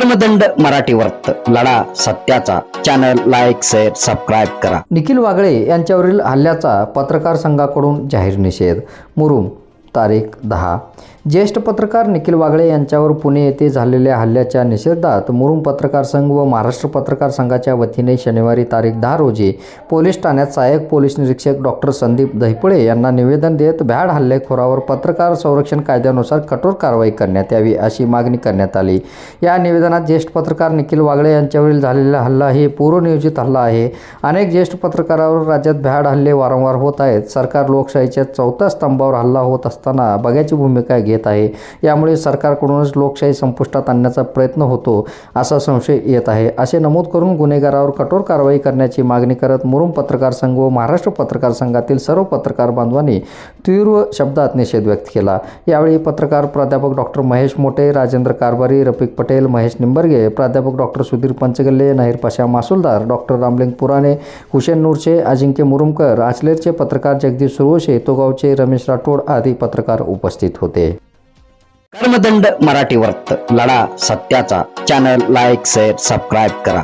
कर्मदंड मराठी वर्त लढा सत्याचा. चॅनल लाईक शेअर सबस्क्राईब करा. निखिल वागळे यांच्यावरील हल्ल्याचा पत्रकार संघाकडून जाहीर निषेध. मुरुम तारीख दहा. ज्येष्ठ पत्रकार निखिल वागळे यांच्यावर पुणे येथे झालेल्या हल्ल्याच्या निषेधात मुरुम पत्रकार संघ व महाराष्ट्र पत्रकार संघाच्या वतीने शनिवारी तारीख दहा रोजी पोलीस ठाण्यात सहाय्यक पोलीस निरीक्षक डॉक्टर संदीप दहिपुळे यांना निवेदन देत भ्याड हल्लेखोरावर पत्रकार संरक्षण कायद्यानुसार कठोर कारवाई करण्यात यावी अशी मागणी करण्यात आली. या निवेदनात ज्येष्ठ पत्रकार निखिल वागळे यांच्यावरील झालेला हल्ला हे पूर्वनियोजित हल्ला आहे. अनेक ज्येष्ठ पत्रकारावर राज्यात भ्याड हल्ले वारंवार होत आहेत. सरकार लोकशाहीच्या चौथ्या स्तंभावर हल्ला होत असताना बघ्याची भूमिका घेत आहे. यामुळे सरकारकडूनच लोकशाही संपुष्टात आणण्याचा प्रयत्न होतो असा संशय येत आहे. असे नमूद करून गुन्हेगारावर कठोर कारवाई करण्याची मागणी करत मुरुम पत्रकार संघ व महाराष्ट्र पत्रकार संघातील सर्व पत्रकार बांधवांनी तीव्र शब्दात निषेध व्यक्त केला. यावेळी पत्रकार प्राध्यापक डॉक्टर महेश मोटे राजेंद्र कारभारी रफिक पटेल महेश निंबर्गे प्राध्यापक डॉक्टर सुधीर पंचगल्ले नाहीर पाशा मासुलदार डॉक्टर रामलिंग पुराणे हुसेन नूरचे अजिंक्य मुरुमकर आचलेरचे पत्रकार जगदीश सुरवशे तोगावचे रमेश राठोड आदी पत्रकार उपस्थित होते. कर्मदंड मराठी वर्त लढा सत्याचा. चॅनल लाईक शेअर सबस्क्राईब करा.